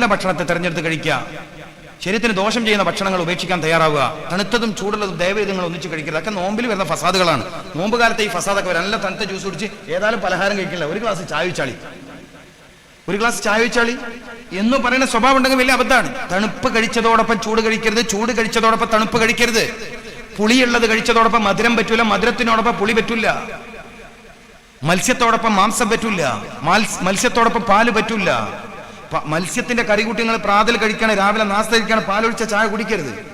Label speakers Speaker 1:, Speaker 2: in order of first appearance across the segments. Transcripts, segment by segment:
Speaker 1: നല്ല ഭക്ഷണത്തെ തെരഞ്ഞെടുത്ത് കഴിക്കുക. ശരീരത്തിന് ദോഷം ചെയ്യുന്ന ഭക്ഷണങ്ങൾ ഉപേക്ഷിക്കാൻ തയ്യാറാവുക. തണുത്തതും ചൂടുള്ളതും ദയവേദങ്ങൾ ഒന്നിച്ച് കഴിക്കരുത്. അതൊക്കെ നോമ്പിൽ വരുന്ന ഫസാദുകളാണ്. നോമ്പ് കാലത്ത് ഈ ഫസാദൊക്കെ വരാം. നല്ല തണുത്ത ജ്യൂസ് കുടിച്ച് ഏതായാലും പലഹാരം കഴിക്കില്ല. ഒരു ഗ്ലാസ് ചായ വെച്ചാളി ഒരു ഗ്ലാസ് ചായ വെച്ചാളി എന്ന് പറയുന്ന സ്വഭാവം ഉണ്ടെങ്കിൽ വലിയ അബദ്ധമാണ്. തണുപ്പ് കഴിച്ചതോടൊപ്പം ചൂട് കഴിക്കരുത്. ചൂട് കഴിച്ചതോടൊപ്പം തണുപ്പ് കഴിക്കരുത്. പുളിയുള്ളത് കഴിച്ചതോടൊപ്പം മധുരം പറ്റൂല. മധുരത്തിനോടൊപ്പം പുളി പറ്റൂല. മത്സ്യത്തോടൊപ്പം മാംസം പറ്റൂല. മത്സ്യത്തോടൊപ്പം പാൽ പറ്റൂല. മത്സ്യത്തിന്റെ കറികുട്ടിങ്ങൾ പ്രാതൽ കഴിക്കണം രാവിലെ നാസ്ത പാലൊഴിച്ച ചായ കുടിക്കരുത്.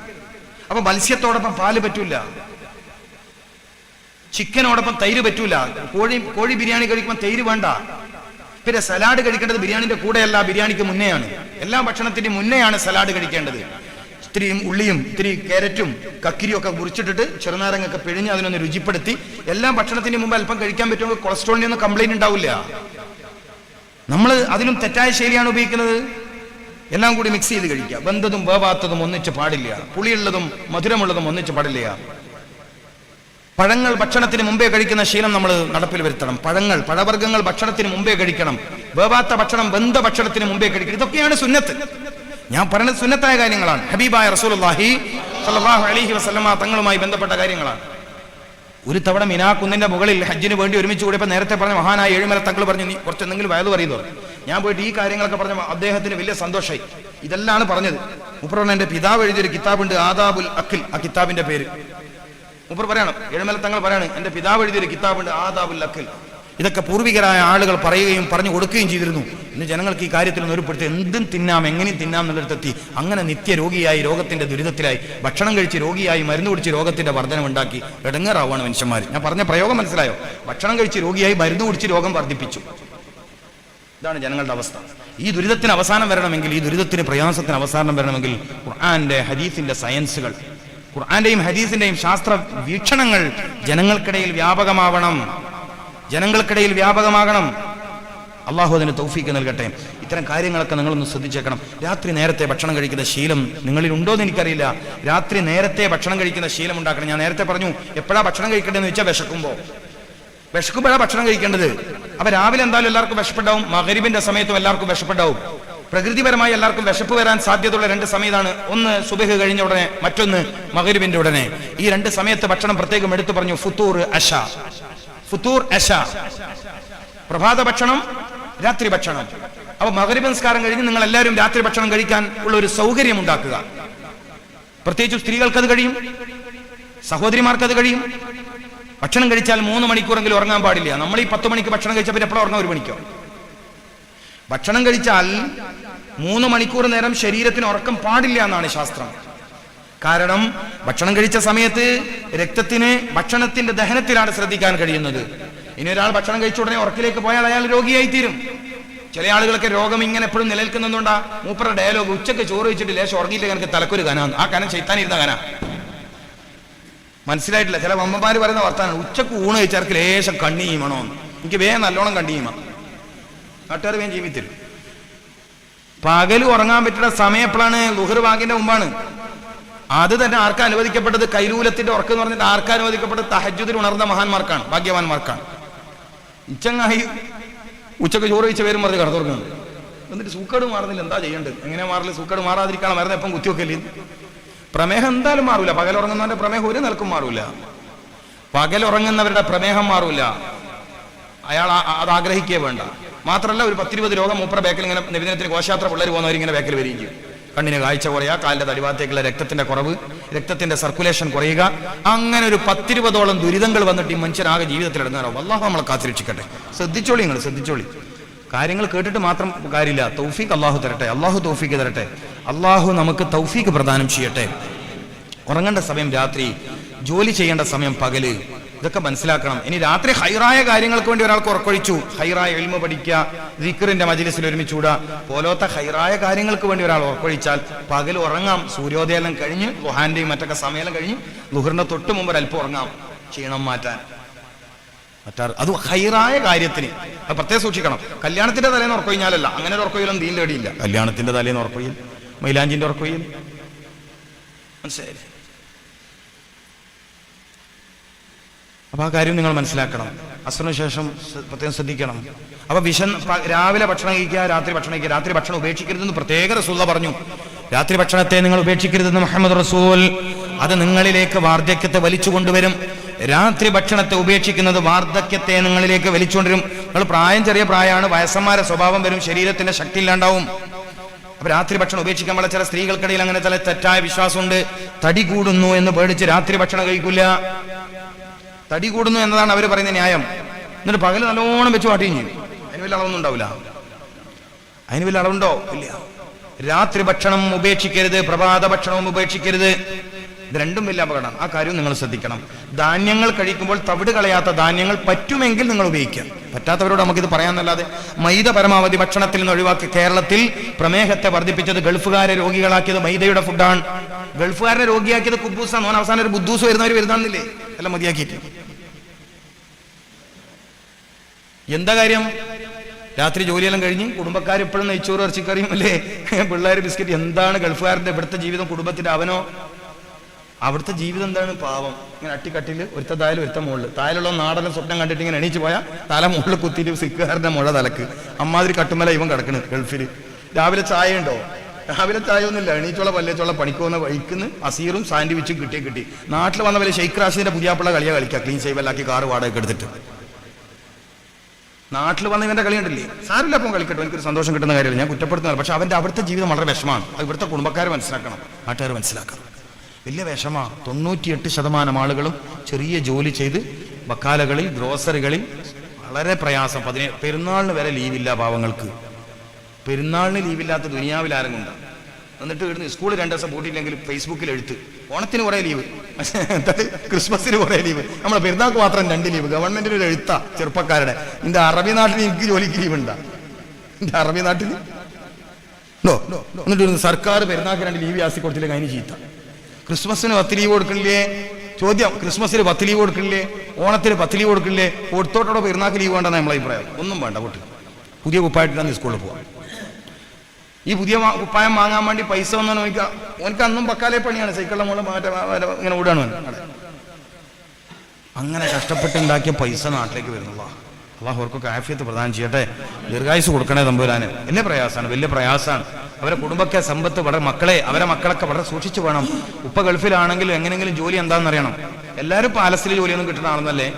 Speaker 1: അപ്പൊ മത്സ്യത്തോടൊപ്പം പാൽ പറ്റൂല. ചിക്കനോടൊപ്പം തൈര് പറ്റൂല. കോഴി കോഴി ബിരിയാണി കഴിക്കുമ്പോൾ തൈര് വേണ്ട. പിന്നെ സലാഡ് കഴിക്കേണ്ടത് ബിരിയാണിന്റെ കൂടെയല്ല ബിരിയാണിക്ക് മുന്നെയാണ്. എല്ലാ ഭക്ഷണത്തിന്റെയും മുന്നെയാണ് സലാഡ് കഴിക്കേണ്ടത്. ഇത്തിരി ഉള്ളിയും ഇത്തിരി കാരറ്റും കക്കിരിയും ഒക്കെ മുറിച്ചിട്ടിട്ട് ചെറുനാരങ്ങൊക്കെ പിഴിഞ്ഞ് അതിനൊന്ന് രുചിപ്പെടുത്തി. എല്ലാ ഭക്ഷണത്തിന് മുമ്പ് അല്പം കഴിക്കാൻ പറ്റുമ്പോൾ കൊളസ്ട്രോളിനൊന്നും കംപ്ലൈന്റ് ഉണ്ടാവില്ല. നമ്മൾ അതിലും തെറ്റായ ശൈലിയാണ് ഉപയോഗിക്കുന്നത്. എല്ലാം കൂടി മിക്സ് ചെയ്ത് കഴിക്കുക. വെന്തതും വേവാത്തതും ഒന്നിച്ച് പാടില്ല. പുളിയുള്ളതും മധുരമുള്ളതും ഒന്നിച്ച് പാടില്ല. പഴങ്ങൾ ഭക്ഷണത്തിന് മുമ്പേ കഴിക്കുന്ന ശീലം നമ്മൾ നടപ്പിൽ വരുത്തണം. പഴങ്ങൾ പഴവർഗങ്ങൾ ഭക്ഷണത്തിന് മുമ്പേ കഴിക്കണം. വേവാത്ത ഭക്ഷണം ബന്ധ ഭക്ഷണത്തിന് മുമ്പേ കഴിക്കണം. ഇതൊക്കെയാണ് സുന്നത്ത്. ഞാൻ പറയുന്നത് സുന്നത്തായ കാര്യങ്ങളാണ്. ഹബീബായ റസൂലുള്ളാഹി അലഹി വസല്ലമ തങ്ങളുമായി ബന്ധപ്പെട്ട കാര്യങ്ങളാണ്. ഒരു തവണ മിനാ കുന്നിന്റെ മുകളിൽ ഹജ്ജിന് വേണ്ടി ഒരുമിച്ച് കൂടിയപ്പോൾ നേരത്തെ പറഞ്ഞ മഹാനായ ഏഴുമല തങ്ങൾ പറഞ്ഞു നീ കുറച്ച് എന്തെങ്കിലും വയത് പറയുന്നു ഞാൻ പോയിട്ട് ഈ കാര്യങ്ങളൊക്കെ പറഞ്ഞ അദ്ദേഹത്തിന് വലിയ സന്തോഷമായി ഇതെല്ലാം പറഞ്ഞത്. മുപ്പറ എന്റെ പിതാവ് എഴുതിയൊരു കിതാബുണ്ട് ആദാബുൽ അഖിൽ ആ കിതാബിന്റെ പേര്. മുപ്പർ പറയണം ഏഴുമല തങ്ങൾ പറയാണ് എന്റെ പിതാവ് എഴുതിയൊരു കിതാബുണ്ട് ആദാബുൽ അഖിൽ. ഇതൊക്കെ പൂർവികരായ ആളുകൾ പറയുകയും പറഞ്ഞു കൊടുക്കുകയും ചെയ്തിരുന്നു. ഇന്ന് ജനങ്ങൾക്ക് ഈ കാര്യത്തിൽ ഒന്ന് ഒരുപ്പെടുത്തി എന്തും തിന്നാം എങ്ങനെയും തിന്നാം എന്നുള്ളിടത്തെത്തി അങ്ങനെ നിത്യരോഗിയായി രോഗത്തിന്റെ ദുരിതത്തിലായി ഭക്ഷണം കഴിച്ച് രോഗിയായി മരുന്ന് കുടിച്ച് രോഗത്തിന്റെ വർധനമുണ്ടാക്കി ഇടങ്ങേറാവാണ് മനുഷ്യന്മാർ ഞാൻ പറഞ്ഞ പ്രയോഗം മനസ്സിലായോ? ഭക്ഷണം കഴിച്ച് രോഗിയായി മരുന്ന് കുടിച്ച് രോഗം വർദ്ധിപ്പിച്ചു ഇതാണ് ജനങ്ങളുടെ അവസ്ഥ. ഈ ദുരിതത്തിന് അവസാനം വരണമെങ്കിൽ ഈ ദുരിതത്തിന് പ്രയാസത്തിന് അവസാനം വരണമെങ്കിൽ ഖുർആാന്റെ ഹദീസിന്റെ സയൻസുകൾ ഖുർആാന്റെയും ഹദീസിന്റെയും ശാസ്ത്ര വീക്ഷണങ്ങൾ ജനങ്ങൾക്കിടയിൽ വ്യാപകമാവണം. ജനങ്ങൾക്കിടയിൽ വ്യാപകമാകണം. അള്ളാഹു അതിന് തൗഫീക്ക് നൽകട്ടെ. ഇത്തരം കാര്യങ്ങളൊക്കെ നിങ്ങളൊന്ന് ശ്രദ്ധിച്ചേക്കണം. രാത്രി നേരത്തെ ഭക്ഷണം കഴിക്കുന്ന ശീലം നിങ്ങളിൽ ഉണ്ടോ എന്ന് എനിക്കറിയില്ല. രാത്രി നേരത്തെ ഭക്ഷണം കഴിക്കുന്ന ശീലം ഉണ്ടാക്കണം. ഞാൻ നേരത്തെ പറഞ്ഞു എപ്പോഴാ ഭക്ഷണം കഴിക്കേണ്ടതെന്ന് വെച്ചാൽ വിശക്കുമ്പോൾ വിശക്കുമ്പോഴാണ് ഭക്ഷണം കഴിക്കേണ്ടത്. അപ്പൊ രാവിലെ എന്തായാലും എല്ലാവർക്കും വിശപ്പുണ്ടാവും. മകരിബിന്റെ സമയത്തും എല്ലാവർക്കും വിശപ്പുണ്ടാവും. പ്രകൃതിപരമായി എല്ലാവർക്കും വിശപ്പ് വരാൻ സാധ്യതയുള്ള രണ്ട് സമയത്താണ് ഒന്ന് സുബഹ് കഴിഞ്ഞ ഉടനെ മറ്റൊന്ന് മകരിബിന്റെ ഉടനെ. ഈ രണ്ട് സമയത്ത് ഭക്ഷണം പ്രത്യേകം എടുത്തു പറഞ്ഞു ഫുത്തൂർ അഷ. ഫുത്തൂർ അശ പ്രഭാത ഭക്ഷണം രാത്രി ഭക്ഷണം. അപ്പൊ മകരിബ് നിസ്കാരം കഴിഞ്ഞ് നിങ്ങൾ എല്ലാവരും രാത്രി ഭക്ഷണം കഴിക്കാൻ ഉള്ള ഒരു സൗകര്യം ഉണ്ടാക്കുക. പ്രത്യേകിച്ച് സ്ത്രീകൾക്ക് അത് കഴിയും സഹോദരിമാർക്ക് അത് കഴിയും. ഭക്ഷണം കഴിച്ചാൽ മൂന്ന് മണിക്കൂറെങ്കിലും ഉറങ്ങാൻ പാടില്ല. നമ്മൾ ഈ പത്ത് മണിക്ക് ഭക്ഷണം കഴിച്ചാൽ പിന്നെ എപ്പോഴും ഉറങ്ങാൻ ഒരു മണിക്കോ? ഭക്ഷണം കഴിച്ചാൽ മൂന്ന് മണിക്കൂർ നേരം ശരീരത്തിന് ഉറക്കം പാടില്ല എന്നാണ് ശാസ്ത്രം. കാരണം ഭക്ഷണം കഴിച്ച സമയത്ത് രക്തത്തിന് ഭക്ഷണത്തിന്റെ ദഹനത്തിലാണ് ശ്രദ്ധിക്കാൻ കഴിയുന്നത്. ഇനി ഒരാൾ ഭക്ഷണം കഴിച്ച ഉടനെ ഉറക്കിലേക്ക് പോയാൽ അയാൾ രോഗിയായി തീരും ചില ആളുകളൊക്കെ രോഗം ഇങ്ങനെ എപ്പോഴും നിലനിൽക്കുന്നുണ്ടാ മൂപ്പറ ഡയലോഗ് ഉച്ചയ്ക്ക് ചോറ് വെച്ചിട്ട് ലേശം ഉറങ്ങിയിട്ട് എനിക്ക് തലക്കൊരു കനാന്ന് ആ കനം ചെയ്ത്താനിരുന്ന കന. മനസ്സിലായിട്ടില്ല. ചില അമ്മമാർ പറയുന്ന വർത്താനം. ഉച്ചയ്ക്ക് ഊണ് കഴിച്ചവർക്ക് ലേശം കണ്ണി എനിക്ക് വേഗം നല്ലോണം കണ്ണി നാട്ടുകാർ വേഗം ജീവിതത്തിൽ. പകൽ ഉറങ്ങാൻ പറ്റുന്ന സമയം എപ്പോഴാണ് ലുഹർ വാങ്ങിന്റെ മുമ്പാണ്. അത് തന്നെ ആർക്കാ അനുവദിക്കപ്പെട്ടത്? കൈരൂലത്തിന്റെ ഉറക്കം എന്ന് പറഞ്ഞിട്ട് ആർക്കാ അനുവദിക്കപ്പെട്ടത്? തഹജുദിൽ ഉണർന്ന മഹാന്മാർക്കാണ് ഭാഗ്യവാന്മാർക്കാണ്. ഇച്ചങ്ങായി ഉച്ചയ്ക്ക് ചോറ് വെച്ച പേരും പറഞ്ഞ് കടത്തുറങ്ങുന്നത് എന്നിട്ട് സൂക്കേട് മാറുന്നില്ല എന്താ ചെയ്യേണ്ടത്? എങ്ങനെ മാറില്ല സൂക്കേട് മാറാതിരിക്കണം മരുന്ന് എപ്പം കുത്തിവെക്കല്ലേ പ്രമേഹം എന്തായാലും മാറൂല. പകലുറങ്ങുന്നവന്റെ പ്രമേഹം ഒരു നിലക്കും മാറൂല. പകലുറങ്ങുന്നവരുടെ പ്രമേഹം മാറൂല. അയാൾ അത് ആഗ്രഹിക്കേ വേണ്ട. മാത്രമല്ല ഒരു പത്തിരുപത് രോഗം മൂപ്പറ ബേക്കൽ ഇങ്ങനെ നിവേദനത്തിന് ഘോഷയാത്ര പിള്ളേർ പോകുന്നവരിങ്ങനെ ബാക്കിൽ വരികയും ചെയ്യും. കണ്ണിന് കാഴ്ച കുറയുക കാലിന്റെ തടിവാത്തേക്കുള്ള രക്തത്തിന്റെ കുറവ് രക്തത്തിന്റെ സർക്കുലേഷൻ കുറയുക. അങ്ങനെ ഒരു പത്തിരുപതോളം ദുരിതങ്ങൾ വന്നിട്ട് ഈ മനുഷ്യനാകെ ജീവിതത്തിൽ ഇടങ്ങാറാവും. അള്ളാഹു നമ്മളെ കാത്തിരക്ഷിക്കട്ടെ ശ്രദ്ധിച്ചോളി നിങ്ങൾ ശ്രദ്ധിച്ചോളി. കാര്യങ്ങൾ കേട്ടിട്ട് മാത്രം കാര്യമില്ല. തൗഫീഖ് അള്ളാഹു തരട്ടെ അള്ളാഹു തൗഫീഖ് തരട്ടെ. അള്ളാഹു നമുക്ക് തൗഫീഖ് പ്രദാനം ചെയ്യട്ടെ. ഉറങ്ങേണ്ട സമയം രാത്രി ജോലി ചെയ്യേണ്ട സമയം പകൽ. ഇതൊക്കെ മനസ്സിലാക്കണം. ഇനി രാത്രി ഹൈറായ കാര്യങ്ങൾക്ക് വേണ്ടി ഒരാൾക്ക് ഉറക്കൊഴിച്ചു. ഹൈറായ എൽമ പഠിക്കുക ദിക്കറിന്റെ മജിലിസിൽ ഒരുമിച്ചൂടാ പോലത്തെ ഹൈറായ കാര്യങ്ങൾക്ക് വേണ്ടി ഒരാൾ ഉറക്കൊഴിച്ചാൽ പകൽ ഉറങ്ങാം. സൂര്യോദയം കഴിഞ്ഞ് ലുഹാന്റെയും മറ്റൊക്കെ സമയം കഴിഞ്ഞ് ലുഹറിന്റെ തൊട്ട് മുമ്പ് അല്പം ഉറങ്ങാം. ക്ഷീണം മാറ്റാൻ. മറ്റാർ അത് ഹൈറായ കാര്യത്തിന്. അത് പ്രത്യേകം സൂക്ഷിക്കണം. കല്യാണത്തിന്റെ തലേന്ന് ഉറക്കൊഴിഞ്ഞാലല്ല. അങ്ങനെ ഒരു തീന്റെ അടിയില്ല കല്യാണത്തിന്റെ തലേന്ന് ഉറക്കൊയിൽ മൈലാഞ്ചിന്റെ ഉറക്കൊയിൽ മനസ്സിലായില്ലേ? അപ്പൊ ആ കാര്യം നിങ്ങൾ മനസ്സിലാക്കണം. അസറിന് ശേഷം പ്രത്യേകം ശ്രദ്ധിക്കണം. അപ്പൊ വിശൻ രാവിലെ ഭക്ഷണം കഴിക്കുക രാത്രി ഭക്ഷണം കഴിക്കുക. രാത്രി ഭക്ഷണം ഉപേക്ഷിക്കരുതെന്ന് പ്രത്യേക റസൂല പറഞ്ഞു. രാത്രി ഭക്ഷണത്തെ നിങ്ങൾ ഉപേക്ഷിക്കരുതെന്ന് മുഹമ്മദ് റസൂൽ അത് നിങ്ങളിലേക്ക് വാർദ്ധക്യത്തെ വലിച്ചു കൊണ്ടുവരും. രാത്രി ഭക്ഷണത്തെ ഉപേക്ഷിക്കുന്നത് വാർദ്ധക്യത്തെ നിങ്ങളിലേക്ക് വലിച്ചുകൊണ്ടുവരും നിങ്ങൾ പ്രായം ചെറിയ പ്രായമാണ് വയസ്സന്മാരെ സ്വഭാവം വരും ശരീരത്തിന്റെ ശക്തി ഇല്ലാണ്ടാവും. അപ്പൊ രാത്രി ഭക്ഷണം ഉപേക്ഷിക്കാൻ വളരെ ചില സ്ത്രീകൾക്കിടയിൽ അങ്ങനെ ചില തെറ്റായ വിശ്വാസമുണ്ട്. തടി കൂടുന്നു എന്ന് പേടിച്ച് രാത്രി ഭക്ഷണം കഴിക്കില്ല. തടി കൂടുന്നു എന്നതാണ് അവർ പറയുന്ന ന്യായം. എന്നിട്ട് പകൽ നല്ലോണം വെച്ച് വാട്ടിയും ചെയ്യും. അതിന് വലിയ അളവൊന്നും ഉണ്ടാവില്ല. അതിന് വലിയ അളവുണ്ടോ? ഇല്ല. രാത്രി ഭക്ഷണം ഉപേക്ഷിക്കരുത് പ്രഭാത ഭക്ഷണവും ഉപേക്ഷിക്കരുത്. ഇത് രണ്ടും വലിയ അപകടമാണ്. ആ കാര്യം നിങ്ങൾ ശ്രദ്ധിക്കണം. ധാന്യങ്ങൾ കഴിക്കുമ്പോൾ തവിട് കളയാത്ത ധാന്യങ്ങൾ പറ്റുമെങ്കിൽ നിങ്ങൾ ഉപയോഗിക്കാം പറ്റാത്തവരോട് നമുക്കിത് പറയാന്നല്ലാതെ മൈദ പരമാവധി ഭക്ഷണത്തിൽ നിന്ന് ഒഴിവാക്കി കേരളത്തിൽ പ്രമേഹത്തെ വർദ്ധിപ്പിച്ചത് ഗൾഫുകാരെ രോഗികളാക്കിയത് മൈദയുടെ ഫുഡാണ് ഗൾഫുകാരെ രോഗിയാക്കിയത് കുബൂസാണ് അവസാനം ഒരു ബുദ്ധൂസ് വരുന്നവർ വരുന്നില്ലേ എല്ലാം മതിയാക്കിയിട്ട്. എന്താ കാര്യം? രാത്രി ജോലിയെല്ലാം കഴിഞ്ഞ് കുടുംബക്കാർ ഇപ്പോഴും നെയ്ച്ചോറ് ഇറച്ചിക്കറിയും അല്ലേ പിള്ളേർ ബിസ്ക്കറ്റ് എന്താണ് ഗൾഫുകാരന്റെ ഇവിടുത്തെ ജീവിതം കുടുംബത്തിന്റെ അവനോ? അവിടുത്തെ ജീവിതം എന്താണ്? പാവം. ഇങ്ങനെ അട്ടിക്കട്ടിൽ ഒരുത്ത തായാലും ഒരുത്ത മുകളിൽ തായാലുള്ള നാടൻ സ്വപ്നം കണ്ടിട്ട് ഇങ്ങനെ എണീച്ച് പോയാൽ തല മുകളിൽ കുത്തിയിട്ട് സിക്കുകാരന്റെ മുഴ തലക്ക്. അമ്മാതിരി കട്ടുമല ഇവൻ കിടക്കണ് ഗൾഫിൽ. രാവിലെ ചായ ഉണ്ടോ? രാവിലെ ചായ ഒന്നുമില്ല. എണീച്ചോള പല്ലേച്ചോള പണിക്കുവന്ന വഴിക്കുന്ന് അസീറും സാൻഡ്വിച്ചും കിട്ടിയേ കിട്ടി. നാട്ടിൽ വന്ന പോലെ ഷെയ്ഖ് റാഷിദിന്റെ പുതിയാപ്പിള്ള കളിയാ കളിക്കുക ക്ലീൻ സേവലാക്കി കാറ് വാടക എടുത്തിട്ട്. നാട്ടിൽ വന്ന ഇവന്റെ കളി കണ്ടില്ലേ? സാരില്ല അപ്പം കളിക്കട്ടെ. എനിക്കൊരു സന്തോഷം കിട്ടുന്ന കാര്യമില്ല. ഞാൻ കുറ്റപ്പെടുത്തുന്നില്ല പക്ഷെ അവന്റെ അവിടുത്തെ ജീവിതം വളരെ വിഷമാണ്. അത് ഇവിടുത്തെ കുടുംബക്കാർ മനസ്സിലാക്കണം. നാട്ടുകാർ മനസ്സിലാക്കണം. വലിയ വിഷമാ. തൊണ്ണൂറ്റിയെട്ട് ശതമാനം ആളുകളും ചെറിയ ജോലി ചെയ്ത് വക്കാലകളിൽ ഗ്രോസറികളിൽ വളരെ പ്രയാസം. പതിനേ പെരുന്നാളിന് വരെ ലീവില്ല പാവങ്ങൾക്ക്. പെരുന്നാളിന് ലീവില്ലാത്ത ദുനിയാവിൽ ആരെങ്കിലും എന്നിട്ട് ഇവിടുന്ന് സ്കൂൾ രണ്ട് ദിവസം പൂട്ടിയില്ലെങ്കിൽ ഫേസ്ബുക്കിൽ എഴുത്ത്. ഓണത്തിന് കുറേ ലീവ് ക്രിസ്മസിന് കുറേ ലീവ് നമ്മളെ പെരുന്നാൾക്ക് മാത്രം രണ്ട് ലീവ് ഗവൺമെന്റിന് ഒരു എഴുത്താ ചെറുപ്പക്കാരുടെ. എന്റെ അറബി നാട്ടിൽ എനിക്ക് ജോലിക്ക് ലീവ് ഉണ്ടാ. എന്റെ അറബി നാട്ടിൽ? എന്നിട്ട് ഇവിടുന്ന് സർക്കാർ പെരുന്നാൾക്ക് രണ്ട് ലീവ് ആസി കൊടുത്തില്ലെങ്കിൽ അതിന് ചീത്ത. ക്രിസ്മസിന് പത്ത് ലീവ് കൊടുക്കണില്ലേ? ചോദ്യം ക്രിസ്മസിന് പത്ത് ലീവ് കൊടുക്കണില്ലേ? ഓണത്തിന് പത്ത് ലീവ് കൊടുക്കണില്ലേ? കൊടുത്തോട്ടോടെ പെരുന്നാൾക്ക് ലീവ് വേണ്ടെന്ന് നമ്മളെ അഭിപ്രായം. ഒന്നും വേണ്ട കൂട്ടി പുതിയ കുപ്പായിട്ടാണ് സ്കൂളിൽ പോവാം. ഈ പുതിയ കുപ്പായം വാങ്ങാൻ വേണ്ടി പൈസ ഒന്നും നോക്കുക ഓനക്ക് അന്നും പക്കാലേ പണിയാണ്. സൈക്കിളിലെ മുകളിൽ മാറ്റം ഇങ്ങനെ ഓടാണ്. അങ്ങനെ കഷ്ടപ്പെട്ടുണ്ടാക്കിയ പൈസ നാട്ടിലേക്ക് വരുന്നുള്ള. അള്ളാഹു അവർക്കൊക്കെ ആഫിയത്ത് പ്രദാനം ചെയ്യട്ടെ. ദീർഘായുസ് കൊടുക്കണേ തമ്പുരാന്. വലിയ പ്രയാസമാണ് വലിയ പ്രയാസമാണ്. അവരെ കുടുംബക്കെ സമ്പത്ത് വളരെ മക്കളെ അവരെ മക്കളൊക്കെ വളരെ സൂക്ഷിച്ചു വേണം. ഉപ്പ ഗൾഫിലാണെങ്കിലും എങ്ങനെങ്കിലും ജോലി എന്താണെന്ന് അറിയണം. എല്ലാവരും പാലസിൽ ജോലിയൊന്നും കിട്ടുന്ന ആളെന്നല്ലേ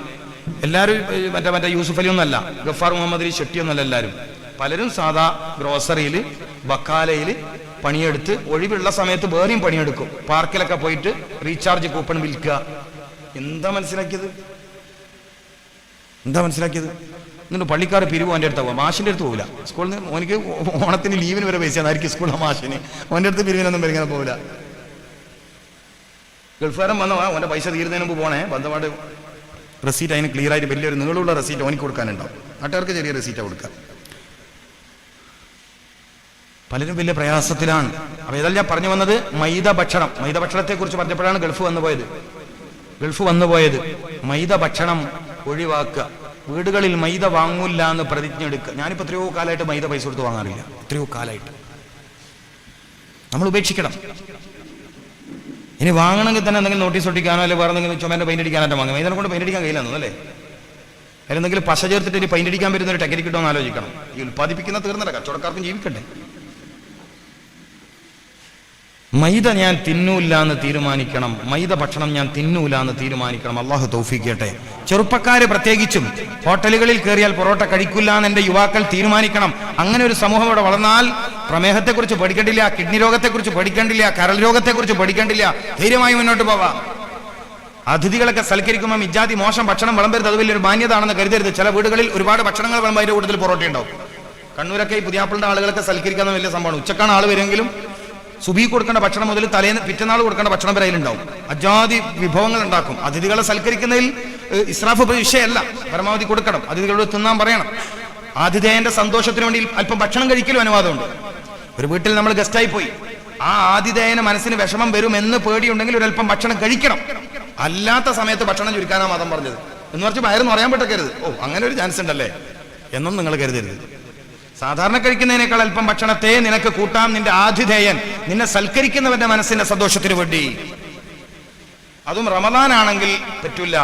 Speaker 1: എല്ലാവരും മറ്റേ മറ്റേ യൂസുഫ് അലി ഒന്നല്ല ഗഫാർ മുഹമ്മദ് അലി ഷെട്ടി ഒന്നല്ല എല്ലാവരും പലരും സാധാ ഗ്രോസറിയിൽ വക്കാലയിൽ പണിയെടുത്ത് ഒഴിവുള്ള സമയത്ത് വേറെയും പണിയെടുക്കും. പാർക്കിലൊക്കെ പോയിട്ട് റീചാർജ് കൂപ്പൺ വിൽക്കുക. എന്താ മനസ്സിലാക്കിയത്? എന്താ മനസ്സിലാക്കിയത്? എന്നിട്ട് പള്ളിക്കാർ പിരിവ് അവന്റെ അടുത്ത് പോകാം മാഷിന്റെ അടുത്ത് പോകില്ല സ്കൂളിൽ നിന്ന് ഓനിക്ക് ഓണത്തിന് ലീവിന് വരെ പൈസ ആയിരിക്കും സ്കൂളിലെ മാഷിന്. ഓന്റെ അടുത്ത് പിരിവിനൊന്നും വരിങ്ങനെ പോകില്ല ഗൾഫുകാരൻ വന്ന ഓന്റെ പൈസ തീരുന്നതിന് മുമ്പ് പോണേ. ബന്ധപ്പെട്ട് റെസീറ്റ് അതിന് ക്ലിയർ ആയിട്ട് വലിയൊരു നീളമുള്ള റെസീറ്റ് ഓനിക്ക് കൊടുക്കാനുണ്ടാവും. നാട്ടുകാർക്ക് ചെറിയ റെസീറ്റാണ് കൊടുക്കുക. പലരും വലിയ പ്രയാസത്തിലാണ്. അപ്പൊ ഇതല്ല ഞാൻ പറഞ്ഞു വന്നത് മൈദ ഭക്ഷണം മൈദ ഭക്ഷണത്തെ കുറിച്ച് പറഞ്ഞപ്പോഴാണ് ഗൾഫ് വന്നു പോയത്. ഗൾഫ് വന്നു പോയത്. മൈദ ഭക്ഷണം ഒഴിവാക്കുക. വീടുകളിൽ മൈദ വാങ്ങൂല്ല എന്ന് പ്രതിജ്ഞ എടുക്കുക ഞാനിപ്പോ എത്രയോ കാലമായിട്ട് മൈദ പൈസ കൊടുത്ത് വാങ്ങാറില്ല. എത്രയോ കാലമായിട്ട്. നമ്മൾ ഉപേക്ഷിക്കണം. ഇനി വാങ്ങണമെങ്കിൽ തന്നെ എന്തെങ്കിലും നോട്ടീസ് ഒട്ടിക്കാനോ അല്ലെങ്കിൽ വേറെ എന്തെങ്കിലും ചുമന്റെ പെയിന്റ് അടിക്കാനോ വാങ്ങും. മൈദനെ കൊണ്ട് പെയിന്റ് അടിക്കാൻ കഴിയില്ലെന്നു അല്ലേ? അതിലെന്തെങ്കിലും പശ ചേർത്തിട്ട് ഇനി പെയിന്റ് അടിക്കാൻ പറ്റുന്ന ഒരു ടെക്നിക്ക് കിട്ടുമെന്ന് ആലോചിക്കണം. ഈ ഉൽപ്പാദിപ്പിക്കുന്ന തീർന്നില്ല. കച്ചവടക്കാർക്കും ജീവിക്കട്ടെ മൈദ ഞാൻ തിന്നൂല്ല എന്ന് തീരുമാനിക്കണം. മൈദ ഭക്ഷണം ഞാൻ തിന്നൂല എന്ന് തീരുമാനിക്കണം. അള്ളാഹു തൗഫിക്കട്ടെ ചെറുപ്പക്കാര് പ്രത്യേകിച്ചും ഹോട്ടലുകളിൽ കയറിയാൽ പൊറോട്ട കഴിക്കില്ല എന്ന് എന്റെ യുവാക്കൾ തീരുമാനിക്കണം. അങ്ങനെ ഒരു സമൂഹം ഇവിടെ വളർന്നാൽ പ്രമേഹത്തെക്കുറിച്ച് പഠിക്കണ്ടില്ല കിഡ്നി രോഗത്തെക്കുറിച്ച് പഠിക്കണ്ടില്ല കരൾ രോഗത്തെക്കുറിച്ച് പഠിക്കണ്ടില്ല. ധൈര്യമായി മുന്നോട്ട് പോവാം. അതിഥികളൊക്കെ സൽക്കരിക്കുമ്പോൾ ഇജാതി മോശം ഭക്ഷണം വിളമ്പരുത്. അത് വലിയൊരു മാന്യതാണെന്ന് കരുതരുത്. ചില വീടുകളിൽ ഒരുപാട് ഭക്ഷണങ്ങൾ വിളമ്പതിന്റെ കൂട്ടത്തിൽ പൊറോട്ട ഉണ്ടാവും കണ്ണൂരൊക്കെ ഈ പുതിയാപ്പിളിന്റെ ആളുകളൊക്കെ സൽക്കരിക്കുന്ന വലിയ സംഭവമാണ്. ഉച്ചക്കാണ് ആൾ വരുമെങ്കിലും സുബി കൊടുക്കേണ്ട ഭക്ഷണം മുതൽ തലേന്ന് പിറ്റന്നാൾ കൊടുക്കേണ്ട ഭക്ഷണം വരെ അതിലുണ്ടാവും. അജാതി വിഭവങ്ങൾ ഉണ്ടാക്കും. അതിഥികളെ സൽക്കരിക്കുന്നതിൽ ഇസ്രാഫ് വിഷയമല്ല. പരമാവധി കൊടുക്കണം. അതിഥികളോട് തിന്നാൻ പറയണം. ആതിഥേയന്റെ സന്തോഷത്തിന് വേണ്ടി അല്പം ഭക്ഷണം കഴിക്കലും അനുവാദമുണ്ട്. ഒരു വീട്ടിൽ നമ്മൾ ഗസ്റ്റായി പോയി. ആ ആതിഥേയന് മനസ്സിന് വിഷമം വരും എന്ന് പേടിയുണ്ടെങ്കിൽ ഒരല്പം ഭക്ഷണം കഴിക്കണം. അല്ലാത്ത സമയത്ത് ഭക്ഷണം ചുരുക്കാനാ മതം പറഞ്ഞത്. എന്ന് പറഞ്ഞ് വയറ് പറയാൻ പറ്റക്കരുത്. ഓ അങ്ങനെ ഒരു ചാൻസ് ഉണ്ടല്ലേ? എന്നും നിങ്ങൾ കരുതരുത്. സാധാരണ കഴിക്കുന്നതിനേക്കാൾ അല്പം ഭക്ഷണത്തെ നിനക്ക് കൂട്ടാം നിന്റെ ആതിഥേയൻ. നിന്നെ സൽക്കരിക്കുന്നവന്റെ മനസ്സിന്റെ സന്തോഷത്തിന് വേണ്ടി. അതും റമദാനാണെങ്കിൽ പറ്റൂല.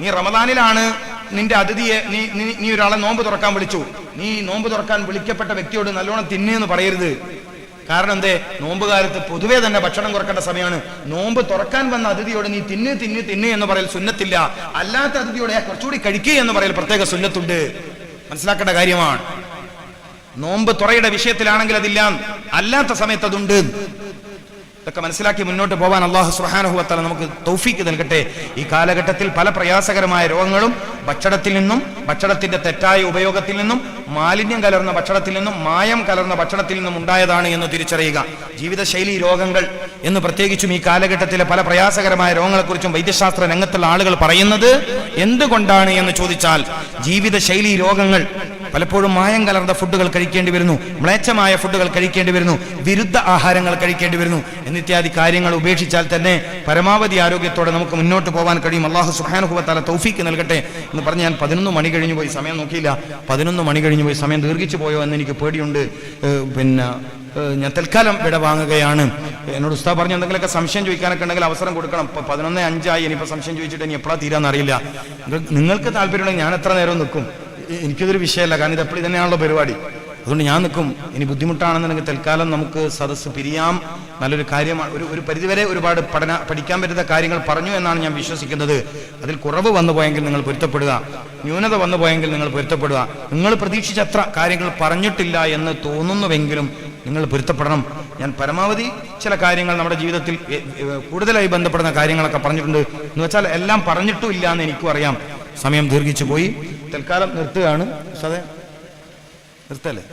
Speaker 1: നീ റമദാനിലാണ് നിന്റെ അതിഥിയെ നീ നീ- ഒരാളെ നോമ്പ് തുറക്കാൻ വിളിച്ചു. നീ നോമ്പ് തുറക്കാൻ വിളിക്കപ്പെട്ട വ്യക്തിയോട് നല്ലോണം തിന്നെന്ന് പറയരുത്. കാരണം എന്തേ? നോമ്പുകാലത്ത് പൊതുവെ തന്നെ ഭക്ഷണം കുറക്കേണ്ട സമയമാണ്. നോമ്പ് തുറക്കാൻ വന്ന അതിഥിയോട് നീ തിന്ന് തിന്ന് തിന്ന് എന്ന് പറയൽ സുന്നത്തില്ല. അല്ലാത്ത അതിഥിയോട് "ഏ, കുറച്ചുകൂടി കഴിക്കുക എന്ന് പറയൽ പ്രത്യേക സുന്നത്തുണ്ട്. മനസ്സിലാക്കേണ്ട കാര്യമാണ്. നോമ്പ് തുറയുടെ വിഷയത്തിലാണെങ്കിൽ അതില്ല അല്ലാത്ത സമയത്ത് അതുണ്ട്. ഇതൊക്കെ മനസ്സിലാക്കി മുന്നോട്ട് പോകാൻ അള്ളാഹു സുഹാനഹുവത്തല നമുക്ക് തൗഫീക്ക് നൽകട്ടെ. ഈ കാലഘട്ടത്തിൽ പല പ്രയാസകരമായ രോഗങ്ങളും ഭക്ഷണത്തിൽ നിന്നും ഭക്ഷണത്തിന്റെ തെറ്റായ ഉപയോഗത്തിൽ നിന്നും മാലിന്യം കലർന്ന ഭക്ഷണത്തിൽ നിന്നും മായം കലർന്ന ഭക്ഷണത്തിൽ നിന്നും ഉണ്ടായതാണ് എന്ന് തിരിച്ചറിയുക. ജീവിതശൈലി രോഗങ്ങൾ എന്ന് പ്രത്യേകിച്ചും ഈ കാലഘട്ടത്തിലെ പല പ്രയാസകരമായ രോഗങ്ങളെക്കുറിച്ചും വൈദ്യശാസ്ത്ര രംഗത്തുള്ള ആളുകൾ പറയുന്നത് എന്തുകൊണ്ടാണ് എന്ന് ചോദിച്ചാൽ ജീവിതശൈലി രോഗങ്ങൾ പലപ്പോഴും മായം കലർന്ന ഫുഡുകൾ കഴിക്കേണ്ടി വരുന്നു. മ്ലേച്ഛമായ ഫുഡുകൾ കഴിക്കേണ്ടി വരുന്നു. വിരുദ്ധ ആഹാരങ്ങൾ കഴിക്കേണ്ടി വരുന്നു. എന്നിത്യാദി കാര്യങ്ങൾ ഉപേക്ഷിച്ചാൽ തന്നെ പരമാവധി ആരോഗ്യത്തോടെ നമുക്ക് മുന്നോട്ട് പോകാൻ കഴിയും. അള്ളാഹു സുഹാനുഭവത്താല തൗഫീക്ക് നൽകട്ടെ എന്ന് പറഞ്ഞ് ഞാൻ പതിനൊന്ന് മണി കഴിഞ്ഞു പോയി. സമയം നോക്കിയില്ല. പതിനൊന്ന് മണി കഴിഞ്ഞു പോയി. സമയം ദീർഘിച്ചു പോയോ എന്ന് എനിക്ക് പേടിയുണ്ട്. പിന്നെ ഞാൻ തൽക്കാലം വിട വാങ്ങുകയാണ്. എന്നോട് ഉസ്താ പറഞ്ഞു എന്തെങ്കിലുമൊക്കെ സംശയം ചോദിക്കാനൊക്കെ ഉണ്ടെങ്കിൽ അവസരം കൊടുക്കണം. ഇപ്പൊ പതിനൊന്ന് അഞ്ചായി. ഇനിയിപ്പോൾ സംശയം ചോദിച്ചിട്ട് ഇനി എപ്പോഴാണ് തീരാന്നറിയില്ല നിങ്ങൾക്ക് താല്പര്യമുണ്ടെങ്കിൽ ഞാൻ എത്ര നേരം നിൽക്കും. എനിക്കിതൊരു വിഷയമല്ല. കാരണം ഇത് എപ്പോഴും തന്നെയാണല്ലോ പരിപാടി. അതുകൊണ്ട് ഞാൻ നിൽക്കും. ഇനി ബുദ്ധിമുട്ടാണെന്നുണ്ടെങ്കിൽ തൽക്കാലം നമുക്ക് സദസ്സ് പിരിയാം. നല്ലൊരു കാര്യമാണ് ഒരു ഒരു പരിധിവരെ ഒരുപാട് പഠന പഠിക്കാൻ പറ്റുന്ന കാര്യങ്ങൾ പറഞ്ഞു എന്നാണ് ഞാൻ വിശ്വസിക്കുന്നത്. അതിൽ കുറവ് വന്നു പോയെങ്കിൽ നിങ്ങൾ പൊരുത്തപ്പെടുക. ന്യൂനത വന്നു പോയെങ്കിൽ നിങ്ങൾ പൊരുത്തപ്പെടുക. നിങ്ങൾ പ്രതീക്ഷിച്ചത്ര കാര്യങ്ങൾ പറഞ്ഞിട്ടില്ല എന്ന് തോന്നുന്നുവെങ്കിലും നിങ്ങൾ പൊരുത്തപ്പെടണം. ഞാൻ പരമാവധി ചില കാര്യങ്ങൾ നമ്മുടെ ജീവിതത്തിൽ കൂടുതലായി ബന്ധപ്പെടുന്ന കാര്യങ്ങളൊക്കെ പറഞ്ഞിട്ടുണ്ട്. എന്ന് വെച്ചാൽ എല്ലാം പറഞ്ഞിട്ടും ഇല്ല എന്ന് എനിക്കും അറിയാം. സമയം ദീർഘിച്ചു പോയി. തൽക്കാലം നിർത്തുകയാണ്. സതെ നിർത്തല്ലേ?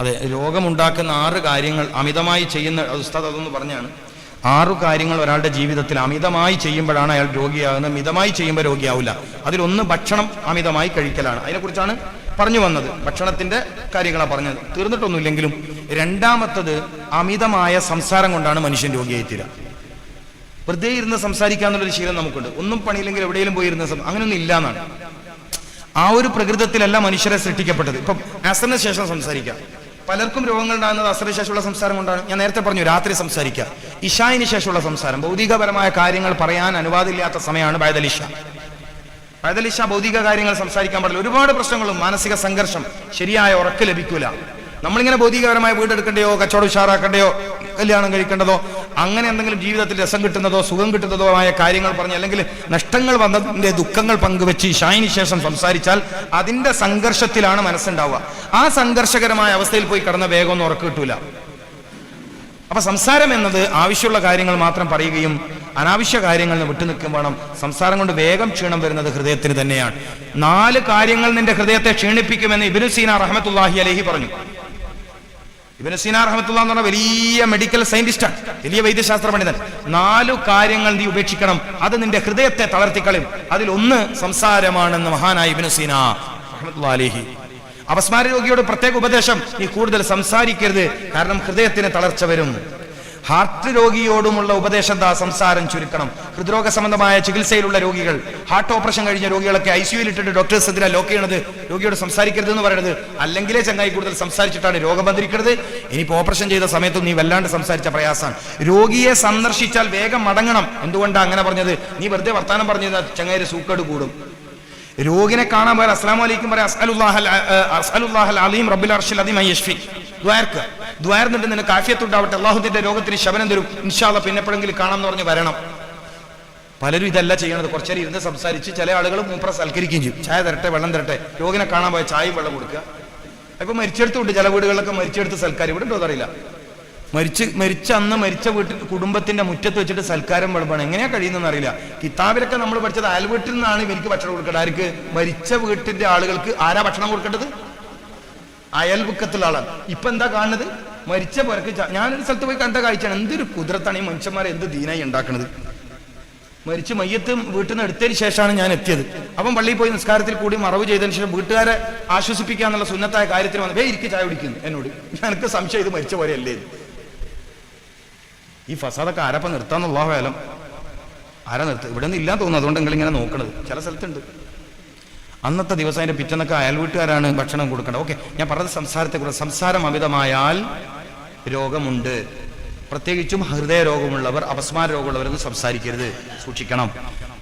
Speaker 1: അതെ രോഗമുണ്ടാക്കുന്ന ആറ് കാര്യങ്ങൾ അമിതമായി ചെയ്യുന്ന ഉസ്താദ് അതൊന്ന് പറഞ്ഞാണ്. ആറു കാര്യങ്ങൾ ഒരാളുടെ ജീവിതത്തിൽ അമിതമായി ചെയ്യുമ്പോഴാണ് അയാൾ രോഗിയാകുന്നത്. മിതമായി ചെയ്യുമ്പോൾ രോഗിയാവില്ല. അതിലൊന്ന് ഭക്ഷണം അമിതമായി കഴിക്കലാണ്. അതിനെക്കുറിച്ചാണ് പറഞ്ഞു വന്നത്. ഭക്ഷണത്തിന്റെ കാര്യങ്ങളാണ് പറഞ്ഞത്. തീർന്നിട്ടൊന്നുമില്ലെങ്കിലും രണ്ടാമത്തത് അമിതമായ സംസാരം കൊണ്ടാണ് മനുഷ്യൻ രോഗിയായി തീരുക വെറുതെ ഇരുന്ന് സംസാരിക്കാന്നുള്ളൊരു ശീലം നമുക്കുണ്ട്. ഒന്നും പണിയില്ലെങ്കിൽ എവിടെയെങ്കിലും പോയിരുന്ന അങ്ങനെയൊന്നും ഇല്ല എന്നാണ് ആ ഒരു പ്രകൃതത്തിലല്ല മനുഷ്യരെ സൃഷ്ടിക്കപ്പെട്ടത്. ഇപ്പം അസറിന് ശേഷം സംസാരിക്കാം. പലർക്കും രോഗങ്ങൾ ഉണ്ടാകുന്നത് അസറിന് ശേഷമുള്ള സംസാരം കൊണ്ടാണ്. ഞാൻ നേരത്തെ പറഞ്ഞു രാത്രി സംസാരിക്കുക ഇഷായിന് ശേഷമുള്ള സംസാരം. ഭൗതികപരമായ കാര്യങ്ങൾ പറയാൻ അനുവാദമില്ലാത്ത സമയമാണ് ബൈദലിഷ ബൈദലിഷ ഭൗതിക കാര്യങ്ങൾ സംസാരിക്കാൻ പാടില്ല. ഒരുപാട് പ്രശ്നങ്ങളും മാനസിക സംഘർഷം ശരിയായ ഉറക്ക് ലഭിക്കൂല. നമ്മളിങ്ങനെ ഭൗതികപരമായ വീടെടുക്കേണ്ടയോ കച്ചവടം ഉഷാറാക്കേണ്ടയോ കല്യാണം കഴിക്കേണ്ടതോ അങ്ങനെ എന്തെങ്കിലും ജീവിതത്തിൽ രസം കിട്ടുന്നതോ സുഖം കിട്ടുന്നതോ ആയ കാര്യങ്ങൾ പറഞ്ഞ് അല്ലെങ്കിൽ നഷ്ടങ്ങൾ വന്നതിന്റെ ദുഃഖങ്ങൾ പങ്കുവെച്ച് ഷായിന് ശേഷം സംസാരിച്ചാൽ അതിന്റെ സംഘർഷത്തിലാണ് മനസ്സുണ്ടാവുക. ആ സംഘർഷകരമായ അവസ്ഥയിൽ പോയി കടന്ന വേഗം ഒന്നും കിട്ടൂല. അപ്പൊ സംസാരം എന്നത് ആവശ്യമുള്ള കാര്യങ്ങൾ മാത്രം പറയുകയും അനാവശ്യ കാര്യങ്ങളിൽ നിന്ന് വിട്ടുനിൽക്കും വേണം. സംസാരം കൊണ്ട് വേഗം ക്ഷീണം വരുന്നത് ഹൃദയത്തിന് തന്നെയാണ്. നാല് കാര്യങ്ങൾ നിന്റെ ഹൃദയത്തെ ക്ഷീണിപ്പിക്കുമെന്ന് ഇബിനു സീന റഹമത്തുല്ലാഹി അലഹി പറഞ്ഞു. ഇബിനു സീന റഹമത്തുള്ള എന്ന് പറഞ്ഞ വലിയ മെഡിക്കൽ സയന്റിസ്റ്റാണ് വലിയ വൈദ്യശാസ്ത്ര പണ്ഡിതൻ. നാലു കാര്യങ്ങൾ നീ ഉപേക്ഷിക്കണം. അത് നിന്റെ ഹൃദയത്തെ തളർത്തിക്കളയും. അതിൽ ഒന്ന് സംസാരമാണെന്ന് മഹാനായ ഇബിനു സീന റഹ്മത്തുള്ളാഹി അലൈഹി. അപസ്മാര രോഗിയോട് പ്രത്യേക ഉപദേശം നീ കൂടുതൽ സംസാരിക്കരുത്. കാരണം ഹൃദയത്തിന് തളർച്ച വരും. ഹാർട്ട് രോഗിയോടുമുള്ള ഉപദേശം എന്താ സംസാരം ചുരുക്കണം. ഹൃദ്രോഗ സംബന്ധമായ ചികിത്സയിലുള്ള രോഗികൾ ഹാർട്ട് ഓപ്പറേഷൻ കഴിഞ്ഞ രോഗികളൊക്കെ ഐ സിയുയിൽ ഇട്ടിട്ട് ഡോക്ടേഴ്സ് എന്തിനാ ലോക്ക് ചെയ്യണത്? രോഗിയോട് സംസാരിക്കരുത് എന്ന് പറയുന്നത് അല്ലെങ്കിലേ ചങ്ങായി കൂടുതൽ സംസാരിച്ചിട്ടാണ് രോഗം വന്നിരിക്കുന്നത് ഇനിയിപ്പോൾ ഓപ്പറേഷൻ ചെയ്ത സമയത്തും നീ വല്ലാണ്ട് സംസാരിച്ച പ്രയാസമാണ് രോഗിയെ സന്ദർശിച്ചാൽ വേഗം മടങ്ങണം. എന്തുകൊണ്ടാണ് അങ്ങനെ പറഞ്ഞത്? നീ വെറുതെ വർത്താനം പറഞ്ഞത് ചങ്ങായി സൂക്കേട് കൂടും. രോഗിനെ കാണാൻ പോയാൽ അസ്ലാം വലൈക്കും പറയാം. അസലുല്ലാഹൽ അസ്അലുല്ലാഹൽ അലീം റബ്ബിൽ അർഷിൽ അദീം അയ്യഷ്ഫി ദ്വാർക്ക് ദ്വാർന്നിട്ട് നിനക്ക് കാഫിയത്തുണ്ടാവട്ടെ. അള്ളാഹുദിന്റെ രോഗത്തിന് ശമനം തരും. ഇൻഷാല്ല പിന്നെ എപ്പോഴെങ്കിലും കാണാം എന്ന് പറഞ്ഞ് വരണം. പലരും ഇതല്ല ചെയ്യണത്. കുറച്ചേരം ഇരുന്ന് സംസാരിച്ച് ചില ആളുകൾ മൂപ്പറ സൽക്കരിക്കുകയും ചെയ്യും. ചായ തരട്ടെ വെള്ളം തരട്ടെ. രോഗിനെ കാണാൻ പോയ ചായയും വെള്ളം കൊടുക്കുക. ഇപ്പൊ മരിച്ചെടുത്തുണ്ട്. ചില വീടുകളിലൊക്കെ മരിച്ചെടുത്ത് സൽക്കാരം. ഇവിടെ ഉണ്ടോ അറിയില്ല മരിച്ച് മരിച്ച അന്ന് മരിച്ച വീട്ടിൽ കുടുംബത്തിന്റെ മുറ്റത്ത് വെച്ചിട്ട് സൽക്കാരം വിളമ്പാണ്. എങ്ങനെയാ കഴിയുന്നതെന്ന് അറിയില്ല. കിതാബിലൊക്കെ നമ്മൾ പഠിച്ചത് അയൽവീട്ടിൽ നിന്നാണ് ഇവർക്ക് ഭക്ഷണം കൊടുക്കേണ്ടത്. ആർക്ക്? മരിച്ച വീട്ടിന്റെ ആളുകൾക്ക് ആരാ ഭക്ഷണം കൊടുക്കേണ്ടത്? അയൽപക്കത്തുള്ള ആളാണ് ഇപ്പൊ എന്താ കാണുന്നത്? മരിച്ച പുരക്ക് ഞാനൊരു സ്ഥലത്ത് പോയി കണ്ട കാഴ്ചയാണ്. എന്തൊരു കുതിരത്താണ് ഈ മനുഷ്യന്മാരെ എന്ത് ദീനായി ഉണ്ടാക്കുന്നത് മരിച്ച് മയ്യത്ത് വീട്ടിൽ നിന്ന് എടുത്തതിന് ശേഷമാണ് ഞാൻ എത്തിയത്. അപ്പം പള്ളിയിൽ പോയി നിസ്കാരത്തിൽ കൂടി മറവ് ചെയ്തതിന് ശേഷം വീട്ടുകാരെ ആശ്വസിപ്പിക്കുക എന്നുള്ള സുന്നത്തായ കാര്യത്തിൽ വന്ന് വേ ഇരിക്ക് ചായ കുടിക്കുന്നു എന്നോട്. എനിക്ക് സംശയം ഇത് മരിച്ച പോലെ അല്ലേ ഈ ഫസാദൊക്കെ ആരപ്പ നിർത്താന്നുള്ള വേലം ആരാ നിർത്തുക ഇവിടെ നിന്ന് ഇല്ലാന്ന് തോന്നുന്നു. അതുകൊണ്ട് നിങ്ങൾ ഇങ്ങനെ നോക്കണത്. ചില സ്ഥലത്തുണ്ട്. അന്നത്തെ ദിവസം അതിന്റെ പിറ്റന്നൊക്കെ അയൽവീട്ടുകാരാണ് ഭക്ഷണം കൊടുക്കേണ്ടത്. ഓക്കെ ഞാൻ പറഞ്ഞ സംസാരത്തെ കുറിച്ച് സംസാരം അമിതമായാൽ രോഗമുണ്ട്. പ്രത്യേകിച്ചും ഹൃദയ രോഗമുള്ളവർ അപസ്മാര രോഗമുള്ളവരൊന്നും സംസാരിക്കരുത്. സൂക്ഷിക്കണം.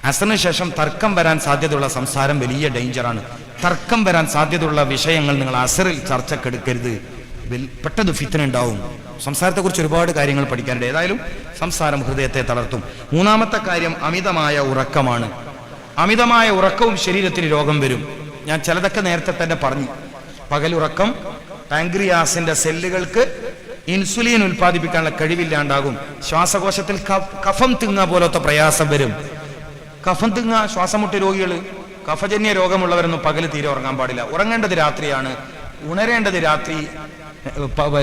Speaker 1: അസറിന് ശേഷം തർക്കം വരാൻ സാധ്യതയുള്ള സംസാരം വലിയ ഡേഞ്ചറാണ് തർക്കം വരാൻ സാധ്യതയുള്ള വിഷയങ്ങൾ നിങ്ങൾ അസറിൽ ചർച്ചക്കെടുക്കരുത്. പെട്ടെന്ന് ഫിത്തന ഉണ്ടാവും. സംസാരത്തെക്കുറിച്ച് ഒരുപാട് കാര്യങ്ങൾ പഠിക്കാനുണ്ട്. ഏതായാലും സംസാരം ഹൃദയത്തെ തളർത്തും. മൂന്നാമത്തെ കാര്യം അമിതമായ ഉറക്കമാണ്. അമിതമായ ഉറക്കവും ശരീരത്തിന് രോഗം വരും. ഞാൻ ചിലതൊക്കെ നേരത്തെ തന്നെ പറഞ്ഞു. പകലുറക്കം പാങ്ക്രിയാസിന്റെ സെല്ലുകൾക്ക് ഇൻസുലിൻ ഉൽപ്പാദിപ്പിക്കാനുള്ള കഴിവില്ലാണ്ടാകും. ശ്വാസകോശത്തിൽ കഫം തിങ്ങ പോലത്തെ പ്രയാസം വരും. കഫം തിങ്ങ ശ്വാസമുട്ട് രോഗികൾ കഫജന്യ രോഗമുള്ളവരൊന്നും പകൽ തീരെ ഉറങ്ങാൻ പാടില്ല. ഉറങ്ങേണ്ടത് രാത്രിയാണ്. ഉണരേണ്ടത് രാത്രി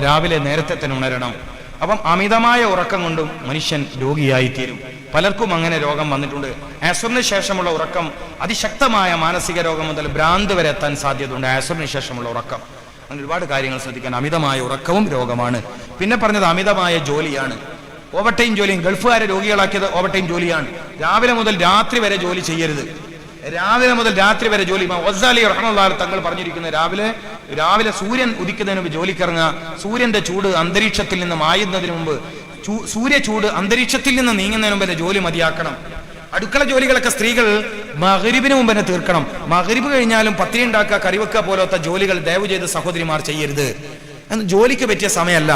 Speaker 1: രാവിലെ നേരത്തെ തന്നെ ഉണരണം. അപ്പം അമിതമായ ഉറക്കം കൊണ്ടും മനുഷ്യൻ രോഗിയായി തീരും പലർക്കും അങ്ങനെ രോഗം വന്നിട്ടുണ്ട്. ആസറിന് ശേഷമുള്ള ഉറക്കം അതിശക്തമായ മാനസിക രോഗം മുതൽ ഭ്രാന്ത് വരെ എത്താൻ സാധ്യതയുണ്ട്. ആസറിന് ശേഷമുള്ള ഉറക്കം. അങ്ങനെ ഒരുപാട് കാര്യങ്ങൾ ശ്രദ്ധിക്കാൻ അമിതമായ ഉറക്കവും രോഗമാണ്. പിന്നെ പറഞ്ഞത് അമിതമായ ജോലിയാണ്. ഓവർ ടൈം ജോലിയും ഗൾഫുകാരെ രോഗികളാക്കിയത് ഓവർ ടൈം ജോലിയാണ്. രാവിലെ മുതൽ രാത്രി വരെ ജോലി ചെയ്യരുത്. രാവിലെ മുതൽ രാത്രി വരെ ജോലി. ഒസാലി റഹ്മത്തുള്ളാഹി തങ്ങൾ പറഞ്ഞിരിക്കുന്നത് രാവിലെ രാവിലെ സൂര്യൻ ഉദിക്കുന്നതിന് മുമ്പ് ജോലിക്കിറങ്ങുക സൂര്യന്റെ ചൂട് അന്തരീക്ഷത്തിൽ നിന്ന് മായുന്നതിന് മുമ്പ് സൂര്യ ചൂട് അന്തരീക്ഷത്തിൽ നിന്ന് നീങ്ങുന്നതിന് മുമ്പ് ജോലി മതിയാക്കണം. അടുക്കള ജോലികളൊക്കെ സ്ത്രീകൾ മകരിബിന് മുമ്പ് തന്നെ തീർക്കണം. മകരിബ് കഴിഞ്ഞാലും പത്തിരി ഉണ്ടാക്കുക കറിവെക്കുക പോലത്തെ ജോലികൾ ദയവ് ചെയ്ത് സഹോദരിമാർ ചെയ്യരുത്. ജോലിക്ക് പറ്റിയ സമയമല്ല.